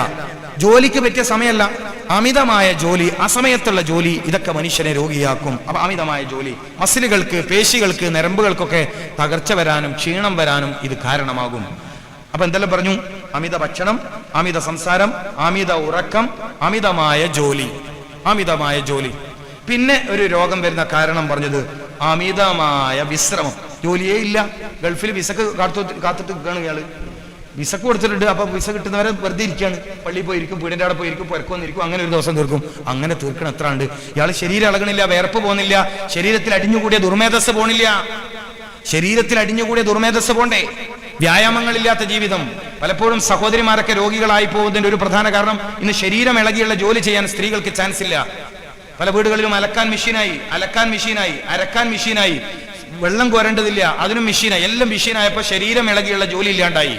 Speaker 1: ജോലിക്ക് പറ്റിയ സമയമല്ല. അമിതമായ ജോലി അസമയത്തുള്ള ജോലി ഇതൊക്കെ മനുഷ്യനെ രോഗിയാക്കും. അപ്പൊ അമിതമായ ജോലി മസിലുകൾക്ക് പേശികൾക്ക് നരമ്പുകൾക്കൊക്കെ തകർച്ച വരാനും ക്ഷീണം വരാനും ഇത് കാരണമാകും. അപ്പൊ എന്തെല്ലാം പറഞ്ഞു? അമിത ഭക്ഷണം അമിത സംസാരം അമിത ഉറക്കം അമിതമായ ജോലി അമിതമായ ജോലി. പിന്നെ ഒരു രോഗം വരുന്ന കാരണം പറഞ്ഞത് അമിതമായ വിശ്രമം. ജോലിയേ ഇല്ല. ഗൾഫിൽ വിസക്ക് കാത്തു കാത്തിട്ട് നിൽക്കുകയാണ് വിസക്ക് കൊടുത്തിട്ടുണ്ട്. അപ്പൊ വിസ കിട്ടുന്നവരെ വെറുതെ ഇരിക്കുകയാണ്. പള്ളിയിൽ പോയിരിക്കും വീടിന്റെ അവിടെ പോയിരിക്കും പുരക്ക് വന്നിരിക്കും അങ്ങനെ ഒരു ദിവസം തീർക്കും. അങ്ങനെ തീർക്കണം എത്ര ഉണ്ട്? ഇയാൾ ശരീരം ഇളകണില്ല വേർപ്പ് പോകുന്നില്ല ശരീരത്തിൽ അടിഞ്ഞുകൂടിയ ദുർമേധസ് പോണില്ല. ശരീരത്തിൽ അടിഞ്ഞുകൂടിയ ദുർമേധസ് പോണ്ടേ? വ്യായാമങ്ങളില്ലാത്ത ജീവിതം പലപ്പോഴും സഹോദരിമാരൊക്കെ രോഗികളായി പോകുന്നതിന്റെ ഒരു പ്രധാന കാരണം ഇന്ന് ശരീരം ഇളകിയുള്ള ജോലി ചെയ്യാൻ സ്ത്രീകൾക്ക് ചാൻസ് ഇല്ല. പല വീടുകളിലും അലക്കാൻ മെഷീനായി അലക്കാൻ മെഷീനായി അരക്കാൻ മെഷീനായി വെള്ളം കോരേണ്ടതില്ല അതിനും മെഷീനായി എല്ലാം മെഷീനായപ്പോൾ ശരീരം ഇളകിയുള്ള ജോലി ഇല്ലാണ്ടായി.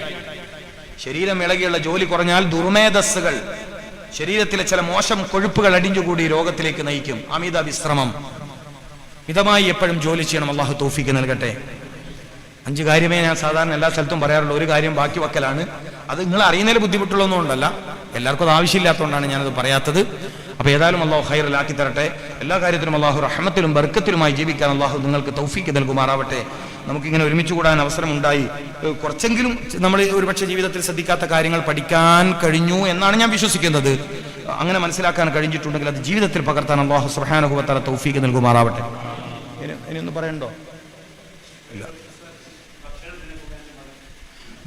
Speaker 1: ശരീരം ഇളകിയുള്ള ജോലി കുറഞ്ഞാൽ ദുർമേധസ്സുകൾ ശരീരത്തിലെ ചില മോശം കൊഴുപ്പുകൾ അടിഞ്ഞുകൂടി രോഗത്തിലേക്ക് നയിക്കും. അമിത വിശ്രമം. മിതമായി എപ്പോഴും ജോലി ചെയ്യണം. അള്ളാഹു തോഫിക്ക് നൽകട്ടെ. അഞ്ച് കാര്യമേ ഞാൻ സാധാരണ എല്ലാ സ്ഥലത്തും പറയാറുള്ളൂ. ഒരു കാര്യം ബാക്കി വക്കലാണ്. അത് നിങ്ങൾ അറിയുന്നതിൽ ബുദ്ധിമുട്ടുള്ളതൊന്നുകൊണ്ടല്ല എല്ലാവർക്കും അത് ആവശ്യമില്ലാത്തതുകൊണ്ടാണ് ഞാനത് പറയാത്തത്. അപ്പോൾ ഏതായാലും അള്ളാഹു ഹൈറിലാക്കി തരട്ടെ. എല്ലാ കാര്യത്തിലും അള്ളാഹു റഹ്മത്തിലും ബർക്കത്തിലുമായി ജീവിക്കാൻ അള്ളാഹു നിങ്ങൾക്ക് തൗഫീക്ക് നൽകുമാറാവട്ടെ. നമുക്കിങ്ങനെ ഒരുമിച്ച് കൂടാൻ അവസരമുണ്ടായി. കുറച്ചെങ്കിലും നമ്മൾ ഒരുപക്ഷെ ജീവിതത്തിൽ ശ്രദ്ധിക്കാത്ത കാര്യങ്ങൾ പഠിക്കാൻ കഴിഞ്ഞു എന്നാണ് ഞാൻ വിശ്വസിക്കുന്നത്. അങ്ങനെ മനസ്സിലാക്കാൻ കഴിഞ്ഞിട്ടുണ്ടെങ്കിൽ അത് ജീവിതത്തിൽ പകർത്താൻ അള്ളാഹു സുഹാനുഭവത്തല തൗഫീക്ക് നൽകുമാറാവട്ടെ. ഇനി ഒന്ന് പറയണ്ടോ? ഇല്ല.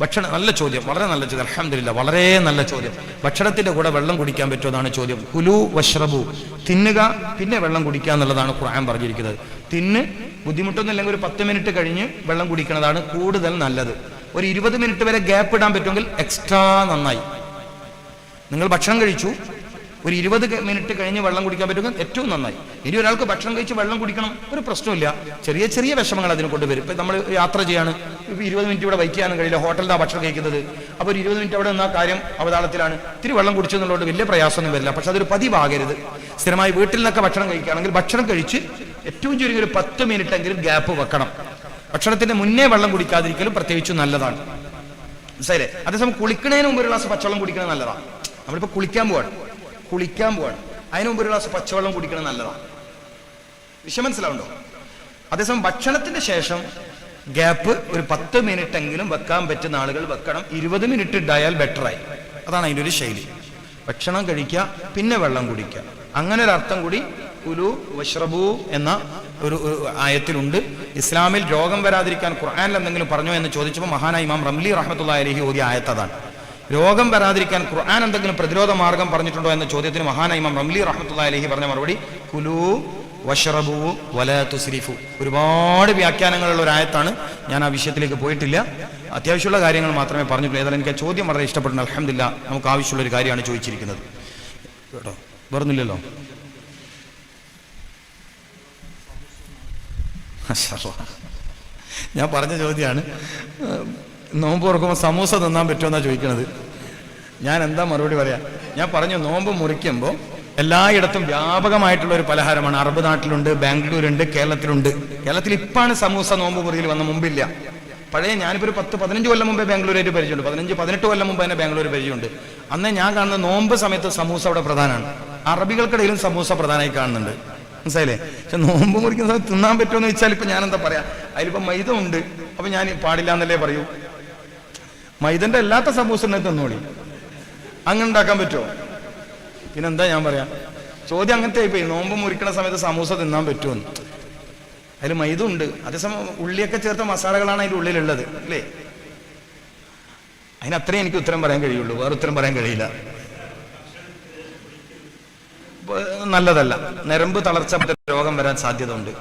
Speaker 1: ഭക്ഷണം നല്ല ചോദ്യം. വളരെ നല്ല ചോദ്യം. അലഹമില്ല വളരെ നല്ല ചോദ്യം. ഭക്ഷണത്തിന്റെ കൂടെ വെള്ളം കുടിക്കാൻ പറ്റുമോ എന്നാണ് ചോദ്യം. കുലു വഷ്റബു തിന്നുക പിന്നെ വെള്ളം കുടിക്കുക എന്നുള്ളതാണ് ഖുർആൻ പറഞ്ഞിരിക്കുന്നത്. തിന്ന് ബുദ്ധിമുട്ടൊന്നുമില്ലെങ്കിൽ ഒരു പത്ത് മിനിറ്റ് കഴിഞ്ഞ് വെള്ളം കുടിക്കുന്നതാണ് കൂടുതൽ നല്ലത്. ഒരു ഇരുപത് മിനിറ്റ് വരെ ഗ്യാപ്പ് ഇടാൻ പറ്റുമെങ്കിൽ എക്സ്ട്രാ നന്നായി. നിങ്ങൾ ഭക്ഷണം കഴിച്ചു ഒരു ഇരുപത് മിനിറ്റ് കഴിഞ്ഞ് വെള്ളം കുടിക്കാൻ പറ്റുമെങ്കിൽ ഏറ്റവും നന്നായി. ഇനി ഒരാൾക്ക് ഭക്ഷണം കഴിച്ച് വെള്ളം കുടിക്കണം ഒരു പ്രശ്നമില്ല ചെറിയ ചെറിയ വിഷമങ്ങൾ അതിന് കൊണ്ടുവരും. ഇപ്പം നമ്മൾ യാത്ര ചെയ്യാണ്. ഇപ്പം ഇരുപത് മിനിറ്റ് ഇവിടെ ചെയ്യാനും കഴിയില്ല. ഹോട്ടലിലാണ് ഭക്ഷണം കഴിക്കുന്നത്. അപ്പോൾ ഒരു ഇരുപത് മിനിറ്റ് അവിടെ നിന്നാ കാര്യം അവതാളത്തിലാണ്. ഇത്തിരി വെള്ളം കുടിച്ചു വലിയ പ്രയാസമൊന്നും വരില്ല. പക്ഷെ അതൊരു പതിവാകരുത്. സ്ഥിരമായി വീട്ടിൽ നിന്നൊക്കെ ഭക്ഷണം കഴിക്കുകയാണെങ്കിൽ ഭക്ഷണം കഴിച്ച് ഏറ്റവും ചുരുങ്ങി ഒരു പത്ത് മിനിറ്റ് എങ്കിലും ഗ്യാപ്പ് വെക്കണം. ഭക്ഷണത്തിന്റെ മുന്നേ വെള്ളം കുടിക്കാതിരിക്കലും പ്രത്യേകിച്ച് നല്ലതാണ്. മനസ്സിലെ അതേസമയം കുളിക്കുന്നതിന് മുമ്പ് ഒരു ഗ്ലാസ് പച്ചവെള്ളം കുടിക്കുന്നത് നല്ലതാണ് നമ്മളിപ്പോ കുളിക്കാൻ പോവാണ്. കുളിക്കാൻ പോവാണ്. അതിനു മുമ്പ് ഒരു ഗ്ലാസ് പച്ചവെള്ളം കുടിക്കണം നല്ലതാണ് വിഷയം മനസ്സിലാവുണ്ടോ? അതേസമയം ഭക്ഷണത്തിന്റെ ശേഷം ഗ്യാപ്പ് ഒരു പത്ത് മിനിറ്റ് എങ്കിലും വെക്കാൻ പറ്റുന്ന ആളുകൾ വെക്കണം. ഇരുപത് മിനിറ്റ് ഉണ്ടായാൽ ബെറ്ററായി അതാണ് അതിന്റെ ഒരു ശൈലി. ഭക്ഷണം കഴിക്കുക പിന്നെ വെള്ളം കുടിക്കുക. അങ്ങനെ ഒരു അർത്ഥം കൂടി കുലു വഷ്റബു എന്ന ഒരു ഒരു ആയത്തിലുണ്ട്. ഇസ്ലാമിൽ രോഗം വരാതിരിക്കാൻ ഖുർആാനിൽ എന്തെങ്കിലും പറഞ്ഞോ എന്ന് ചോദിച്ചപ്പോൾ മഹാനായി ഇമാം റംലി റഹമത്തുള്ള അലഹി ഓതിയ ആയത്തതാണ് രോഗം വരാതിരിക്കാൻ ഖുർആൻ എന്തെങ്കിലും പ്രതിരോധ മാർഗം പറഞ്ഞിട്ടുണ്ടോ എന്ന ചോദ്യത്തിന് മഹാനൈമം റംലി റഹ്മത്തുള്ള അലഹി പറഞ്ഞ മറുപടി കുലു വഷറബു വല തുസ്രിഫു. ഒരുപാട് വ്യാഖ്യാനങ്ങളുള്ള ഒരു ആയത്താണ്. ഞാൻ ആ വിഷയത്തിലേക്ക് പോയിട്ടില്ല. അത്യാവശ്യമുള്ള കാര്യങ്ങൾ മാത്രമേ പറഞ്ഞിട്ടുള്ളൂ. ഏതായാലും എനിക്ക് ആ ചോദ്യം വളരെ ഇഷ്ടപ്പെടുന്ന അലഹമില്ല നമുക്ക് ആവശ്യമുള്ള ഒരു കാര്യമാണ് ചോദിച്ചിരിക്കുന്നത്. കേട്ടോ? വേറൊന്നുമില്ലല്ലോ. ഞാൻ പറഞ്ഞ ചോദ്യമാണ് നോമ്പ് തുറക്കുമ്പോൾ സമൂസ തിന്നാൻ പറ്റുമെന്നാണ് ചോദിക്കുന്നത് ഞാൻ എന്താ മറുപടി പറയാ? ഞാൻ പറഞ്ഞു നോമ്പ് മുറിക്കുമ്പോൾ എല്ലായിടത്തും വ്യാപകമായിട്ടുള്ള ഒരു പലഹാരമാണ്. അറബ് നാട്ടിലുണ്ട് ബാംഗ്ലൂരുണ്ട് കേരളത്തിലുണ്ട്. കേരളത്തിൽ ഇപ്പാണ് സമൂസ നോമ്പ് മുറിയിൽ വന്ന മുമ്പില്ല. പഴയ ഞാനിപ്പോൾ ഒരു പത്ത് പതിനഞ്ച് കൊല്ലം മുമ്പേ ബാംഗ്ലൂരായിട്ട് പരിചയമുണ്ട് പതിനഞ്ച് പതിനെട്ട് കൊല്ലം മുമ്പ് തന്നെ ബാംഗ്ലൂർ പരിചയമുണ്ട്. അന്ന് ഞാൻ കാണുന്ന നോമ്പ് സമയത്ത് സമൂസ അവിടെ പ്രധാനമാണ്. അറബികൾക്കിടയിലും സമൂസ പ്രധാനമായി കാണുന്നുണ്ട്. മനസ്സിലായില്ലേ? പക്ഷെ നോമ്പ് മുറിക്കുന്ന സമയത്ത് തിന്നാൻ പറ്റുമെന്ന് വെച്ചാൽ ഇപ്പൊ ഞാൻ എന്താ പറയാ? അതിലിപ്പോ മൈദ ഉണ്ട്. അപ്പൊ ഞാൻ പാടില്ല എന്നല്ലേ പറയൂ? മൈദന്റെ അല്ലാത്ത സമൂസ തിന്നോളി. അങ്ങനെ ഉണ്ടാക്കാൻ പറ്റുമോ? പിന്നെന്താ ഞാൻ പറയാ? ചോദ്യം അങ്ങനത്തെ ആയിപ്പോയി. നോമ്പ് മുറിക്കണ സമയത്ത് സമൂസ തിന്നാൻ പറ്റുമെന്ന്? അതിൽ മൈദ ഉണ്ട് അതേസമയം ഉള്ളിയൊക്കെ ചേർത്ത മസാലകളാണ് അതിന്റെ ഉള്ളിലുള്ളത് അല്ലേ? അതിനത്രേ എനിക്ക് ഉത്തരം പറയാൻ കഴിയുള്ളൂ. വേറെ ഉത്തരം പറയാൻ കഴിയില്ല. നല്ലതല്ല. നരമ്പ് തളർച്ച രോഗം വരാൻ സാധ്യത ഉണ്ട്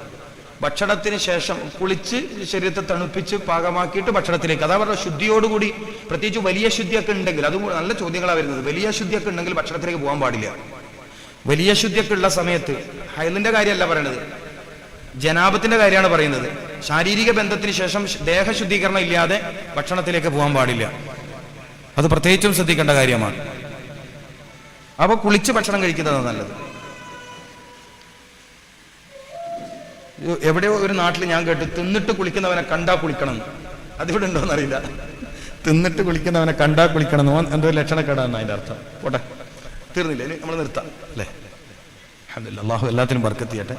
Speaker 1: ഭക്ഷണത്തിന് ശേഷം കുളിച്ച് ശരീരത്തെ തണുപ്പിച്ച് പാകമാക്കിയിട്ട് ഭക്ഷണത്തിലേക്ക്. അതാ പറഞ്ഞ ശുദ്ധിയോടുകൂടി പ്രത്യേകിച്ച് വലിയ ശുദ്ധിയൊക്കെ ഉണ്ടെങ്കിൽ അതും നല്ല ചോദ്യങ്ങളാണ് വരുന്നത്. വലിയ ശുദ്ധിയൊക്കെ ഉണ്ടെങ്കിൽ ഭക്ഷണത്തിലേക്ക് പോകാൻ പാടില്ല. വലിയ ശുദ്ധിയൊക്കെ ഉള്ള സമയത്ത് ഹൈലിന്റെ കാര്യമല്ല പറയണത്. ജനാപത്തിന്റെ കാര്യമാണ് പറയുന്നത്. ശാരീരിക ബന്ധത്തിന് ശേഷം ദേഹശുദ്ധീകരണം ഇല്ലാതെ ഭക്ഷണത്തിലേക്ക് പോകാൻ പാടില്ല. അത് പ്രത്യേകിച്ചും ശ്രദ്ധിക്കേണ്ട കാര്യമാണ്. അപ്പൊ കുളിച്ച് ഭക്ഷണം കഴിക്കുന്നതാണ് നല്ലത്. എവിടെയോ ഒരു നാട്ടിൽ ഞാൻ കേട്ടു തിന്നിട്ട് കുളിക്കുന്നവനെ കണ്ടാ കുളിക്കണം. അതിവിടെ ഉണ്ടോ എന്നറിയില്ല. തിന്നിട്ട് കുളിക്കുന്നവനെ കണ്ടാ കുളിക്കണം എന്ന് എന്തോ ലക്ഷണക്കേടാണ് അതിന്റെ അർത്ഥം. പോട്ടെ. തീർന്നില്ലേ. നമ്മൾ നിർത്താം. അല്ലേ? അല്ലാഹു അള്ളാഹു എല്ലാത്തിനും ബർക്കത്ത് ചെയ്യട്ടെ.